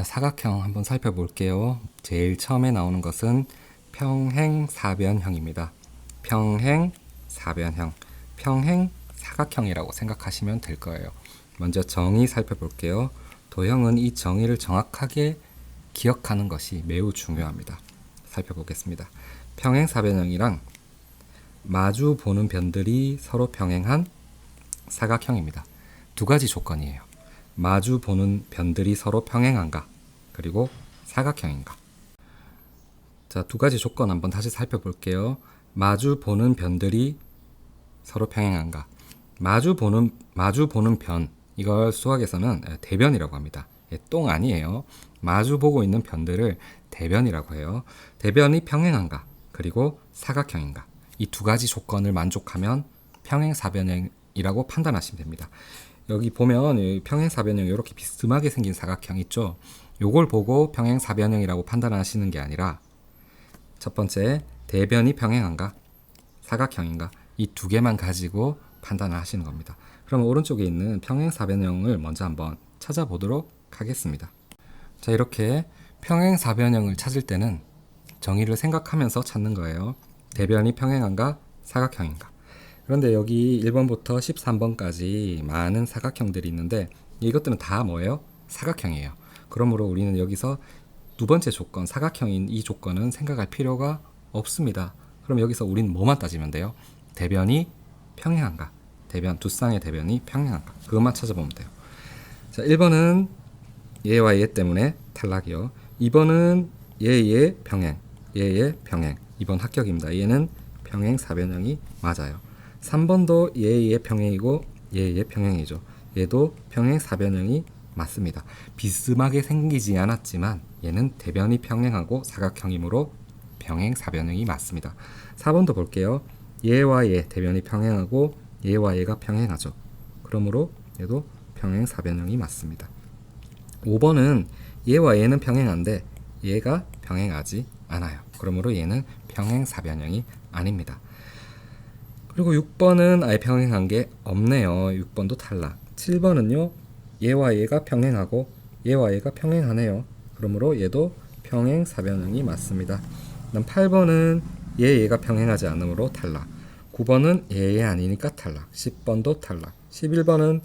자, 사각형 한번 살펴볼게요. 제일 처음에 나오는 것은 평행 사변형입니다. 평행 사변형. 평행 사각형이라고 생각하시면 될 거예요. 먼저 정의 살펴볼게요. 도형은 이 정의를 정확하게 기억하는 것이 매우 중요합니다. 살펴보겠습니다. 평행 사변형이랑 마주 보는 변들이 서로 평행한 사각형입니다. 두 가지 조건이에요. 마주 보는 변들이 서로 평행한가, 그리고 사각형인가. 자, 두 가지 조건 한번 다시 살펴볼게요. 마주 보는 변들이 서로 평행한가. 마주 보는 마주 보는 변 이걸 수학에서는 대변이라고 합니다. 예, 똥 아니에요. 마주 보고 있는 변들을 대변이라고 해요. 대변이 평행한가 그리고 사각형인가 이 두 가지 조건을 만족하면 평행사변형이라고 판단하시면 됩니다. 여기 보면 이 평행사변형 이렇게 비스듬하게 생긴 사각형 있죠. 요걸 보고 평행 사변형이라고 판단하시는 게 아니라 첫 번째 대변이 평행한가 사각형인가 이 두 개만 가지고 판단을 하시는 겁니다. 그럼 오른쪽에 있는 평행 사변형을 먼저 한번 찾아보도록 하겠습니다. 자 이렇게 평행 사변형을 찾을 때는 정의를 생각하면서 찾는 거예요. 대변이 평행한가 사각형인가. 그런데 여기 1번부터 13번까지 많은 사각형들이 있는데 이것들은 다 뭐예요? 사각형이에요. 그러므로 우리는 여기서 두 번째 조건 사각형인 이 조건은 생각할 필요가 없습니다. 그럼 여기서 우리는 뭐만 따지면 돼요? 대변이 평행한가? 대변 두 쌍의 대변이 평행한가? 그것만 찾아보면 돼요. 자, 1번은 얘와 얘 때문에 탈락이요. 2번은 얘의 평행, 얘의 평행. 2번 합격입니다. 얘는 평행 사변형이 맞아요. 3번도 얘의 평행이고 얘의 평행이죠. 얘도 평행 사변형이 맞습니다. 비스듬하게 생기지 않았지만 얘는 대변이 평행하고 사각형이므로 평행 사변형이 맞습니다. 4번도 볼게요. 얘와 얘 대변이 평행하고 얘와 얘가 평행하죠. 그러므로 얘도 평행 사변형이 맞습니다. 5번은 얘와 얘는 평행한데 얘가 평행하지 않아요. 그러므로 얘는 평행 사변형이 아닙니다. 그리고 6번은 아예 평행한 게 없네요. 6번도 탈락. 7번은요. 얘와 얘가 평행하고 얘와 얘가 평행하네요. 그러므로 얘도 평행 사변형이 맞습니다. 그다음 8번은 얘 얘가 평행하지 않으므로 탈락. 9번은 얘 얘 아니니까 탈락. 10번도 탈락. 11번은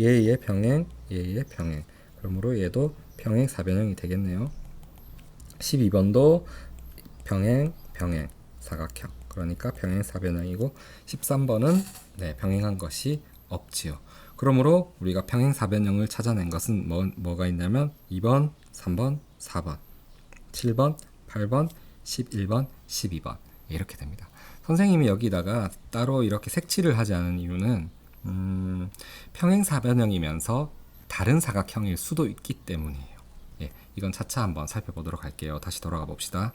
얘 얘 평행, 얘 얘 평행. 그러므로 얘도 평행 사변형이 되겠네요. 12번도 평행, 평행, 사각형. 그러니까 평행 사변형이고 13번은 네, 평행한 것이 없지요. 그러므로 우리가 평행 사변형을 찾아낸 것은 뭐, 뭐가 있냐면 2번, 3번, 4번, 7번, 8번, 11번, 12번 이렇게 됩니다. 선생님이 여기다가 따로 이렇게 색칠을 하지 않은 이유는 음, 평행 사변형이면서 다른 사각형일 수도 있기 때문이에요. 예, 이건 차차 한번 살펴보도록 할게요. 다시 돌아가 봅시다.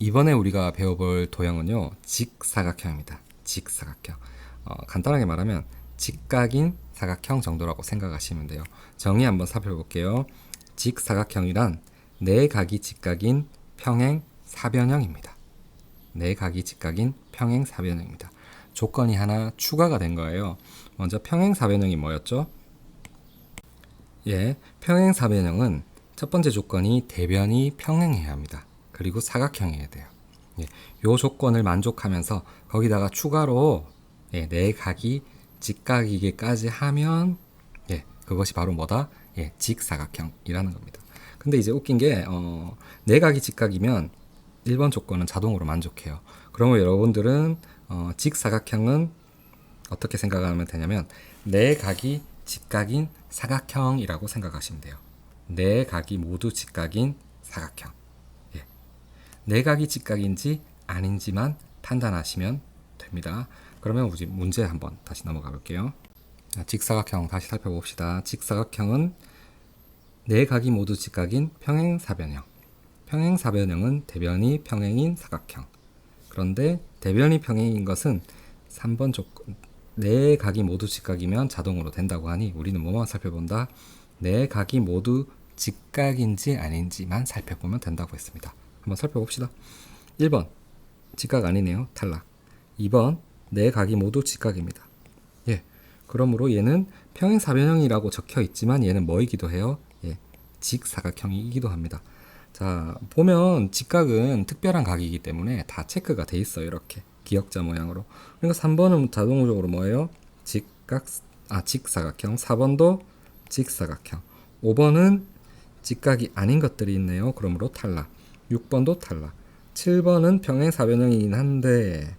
이번에 우리가 배워볼 도형은요, 직사각형입니다. 직사각형. 어, 간단하게 말하면 직각인 사각형 정도라고 생각하시면 돼요. 정의 한번 살펴볼게요. 직사각형이란 네 각이 직각인 평행 사변형입니다. 네 각이 직각인 평행 사변형입니다. 조건이 하나 추가가 된 거예요. 먼저 평행 사변형이 뭐였죠? 예, 평행 사변형은 첫 번째 조건이 대변이 평행해야 합니다. 그리고 사각형이어야 돼요. 예, 요 조건을 만족하면서 거기다가 추가로 예, 네 각이 직각이기까지 하면 예, 그것이 바로 뭐다? 예, 직사각형이라는 겁니다. 근데 이제 웃긴 게 어, 내각이 직각이면 1번 조건은 자동으로 만족해요. 그러면 여러분들은 어, 직사각형은 어떻게 생각하면 되냐면 내각이 직각인 사각형이라고 생각하시면 돼요. 네 각이 모두 직각인 사각형. 예. 네 각이 직각인지 아닌지만 판단하시면 됩니다. 그러면 우리 문제 한번 다시 넘어가 볼게요. 자, 직사각형 다시 살펴봅시다. 직사각형은 네 각이 모두 직각인 평행사변형. 평행사변형은 대변이 평행인 사각형. 그런데 대변이 평행인 것은 3번 조건 네 각이 모두 직각이면 자동으로 된다고 하니 우리는 뭐만 살펴본다? 네 각이 모두 직각인지 아닌지만 살펴보면 된다고 했습니다. 한번 살펴봅시다. 1번 직각 아니네요. 탈락. 2번 네 각이 모두 직각입니다. 예. 그러므로 얘는 평행사변형이라고 적혀 있지만 얘는 뭐이기도 해요? 예. 직사각형이기도 합니다. 자, 보면 직각은 특별한 각이기 때문에 다 체크가 돼 있어요. 이렇게 기역자 모양으로. 그러니까 3번은 자동적으로 뭐예요? 직각 아, 직사각형. 4번도 직사각형. 5번은 직각이 아닌 것들이 있네요. 그러므로 탈락. 6번도 탈락. 7번은 평행사변형이긴 한데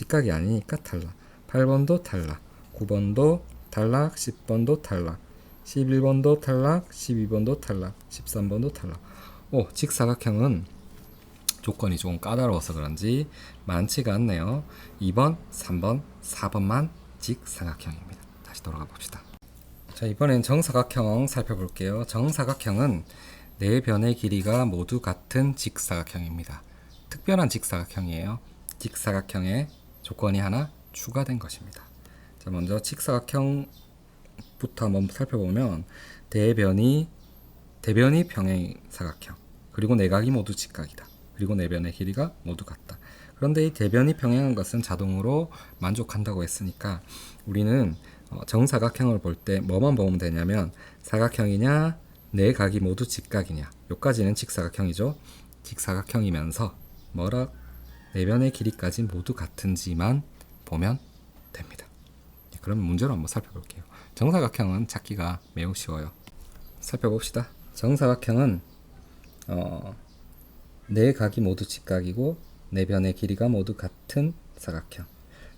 직각이 아니니까 탈락. 8번도 탈락. 9번도 탈락. 10번도 탈락. 11번도 탈락. 12번도 탈락. 13번도 탈락. 오, 직사각형은 조건이 조금 까다로워서 그런지 많지가 않네요. 2번, 3번, 4번만 직사각형입니다. 다시 돌아가 봅시다. 자, 이번엔 정사각형 살펴볼게요. 정사각형은 네 변의 길이가 모두 같은 직사각형입니다. 특별한 직사각형이에요. 직사각형에 조건이 하나 추가된 것입니다. 자, 먼저 직사각형부터 한번 살펴보면 대변이 대변이 평행 사각형 그리고 내각이 모두 직각이다. 그리고 내변의 길이가 모두 같다. 그런데 이 대변이 평행한 것은 자동으로 만족한다고 했으니까 우리는 어, 정사각형을 볼 때 뭐만 보면 되냐면 사각형이냐 내각이 모두 직각이냐 요까지는 직사각형이죠. 직사각형이면서 뭐라 내변의 길이까지 모두 같은지만 보면 됩니다. 네, 그럼 문제로 한번 살펴볼게요. 정사각형은 찾기가 매우 쉬워요. 살펴봅시다. 정사각형은 어, 네 각이 모두 직각이고 네 변의 길이가 모두 같은 사각형.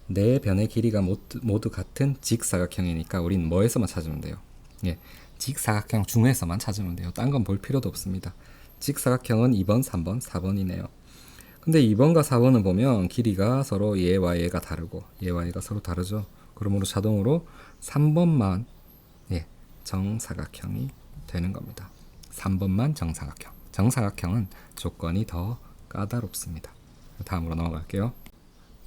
네 변의 길이가 모두, 모두 같은 직사각형이니까 우린 뭐에서만 찾으면 돼요. 예, 직사각형 중에서만 찾으면 돼요. 딴 건 볼 필요도 없습니다. 직사각형은 2번, 3번, 4번이네요. 근데 2번과 4번은 보면 길이가 서로 얘와 얘가 다르고 얘와 얘가 서로 다르죠. 그러므로 자동으로 3번만 예, 정사각형이 되는 겁니다. 3번만 정사각형. 정사각형은 조건이 더 까다롭습니다. 다음으로 넘어갈게요.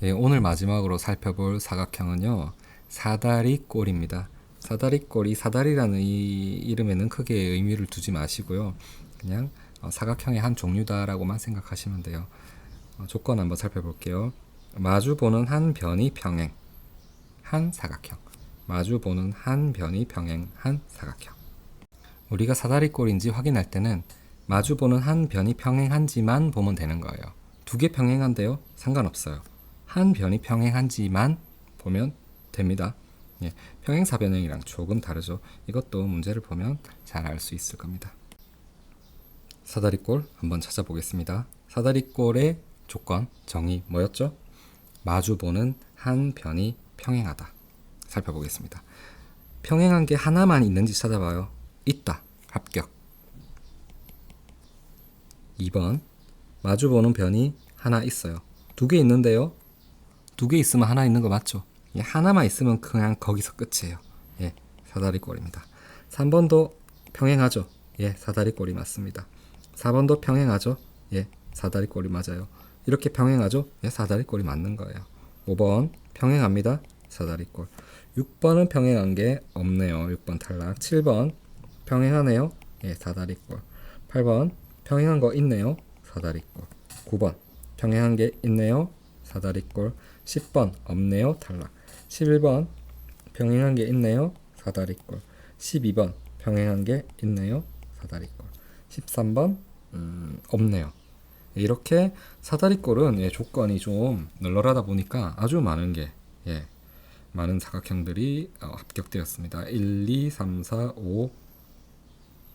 예, 오늘 마지막으로 살펴볼 사각형은요. 사다리꼴입니다. 사다리꼴이 사다리라는 이 이름에는 크게 의미를 두지 마시고요. 그냥 어, 사각형의 한 종류다라고만 생각하시면 돼요. 어, 조건 한번 살펴볼게요. 마주 보는 한 변이 평행 한 사각형. 마주 보는 한 변이 평행 한 사각형. 우리가 사다리꼴인지 확인할 때는 마주 보는 한 변이 평행한지만 보면 되는 거예요. 두 개 평행한데요? 상관없어요. 한 변이 평행한지만 보면 됩니다. 예, 평행사변형이랑 조금 다르죠. 이것도 문제를 보면 잘 알 수 있을 겁니다. 사다리꼴 한번 찾아보겠습니다. 사다리꼴의 조건, 정의 뭐였죠? 마주 보는 한 변이 평행하다. 살펴보겠습니다. 평행한 게 하나만 있는지 찾아봐요. 있다. 합격. 2번. 마주 보는 변이 하나 있어요. 두 개 있는데요. 두 개 있으면 하나 있는 거 맞죠? 예, 하나만 있으면 그냥 거기서 끝이에요. 예, 사다리 꼴입니다. 3번도 평행하죠? 예, 사다리 꼴이 맞습니다. 4번도 평행하죠? 예, 사다리 꼴이 맞아요. 이렇게 평행하죠? 예, 사다리꼴이 맞는 거예요. 5번 평행합니다. 사다리꼴. 6번은 평행한 게 없네요. 6번 탈락. 7번 평행하네요. 예, 사다리꼴. 8번 평행한 거 있네요. 사다리꼴. 9번 평행한 게 있네요. 사다리꼴. 10번 없네요. 탈락. 11번 평행한 게 있네요. 사다리꼴. 12번 평행한 게 있네요. 사다리꼴. 13번 음, 없네요. 이렇게 사다리꼴은 예, 조건이 좀 널널하다 보니까 아주 많은 게 예, 많은 사각형들이 어, 합격되었습니다. 1, 2, 3, 4, 5,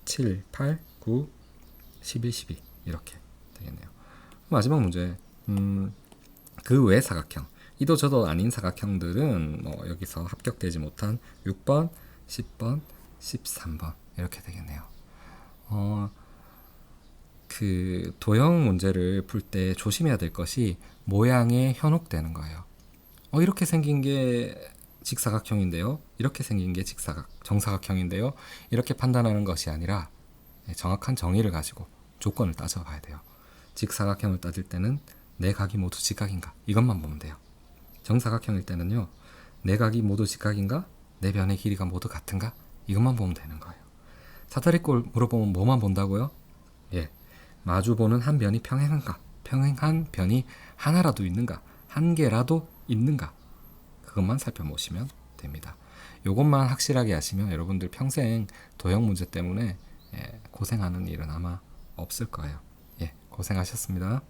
7, 8, 9, 11, 12 이렇게 되겠네요. 마지막 문제 음, 그 외 사각형 이도 저도 아닌 사각형들은 뭐 여기서 합격되지 못한 6번, 10번, 13번 이렇게 되겠네요. 어, 그 도형 문제를 풀 때 조심해야 될 것이 모양에 현혹되는 거예요. 어, 이렇게 생긴 게 직사각형인데요. 이렇게 생긴 게 직사각, 정사각형인데요. 이렇게 판단하는 것이 아니라 정확한 정의를 가지고 조건을 따져봐야 돼요. 직사각형을 따질 때는 내 각이 모두 직각인가 이것만 보면 돼요. 정사각형일 때는요. 내 각이 모두 직각인가? 내 변의 길이가 모두 같은가? 이것만 보면 되는 거예요. 사다리꼴 물어보면 뭐만 본다고요? 예. 마주 보는 한 변이 평행한가? 평행한 변이 하나라도 있는가? 한 개라도 있는가? 그것만 살펴보시면 됩니다. 이것만 확실하게 하시면 여러분들 평생 도형 문제 때문에 예, 고생하는 일은 아마 없을 거예요. 예, 고생하셨습니다.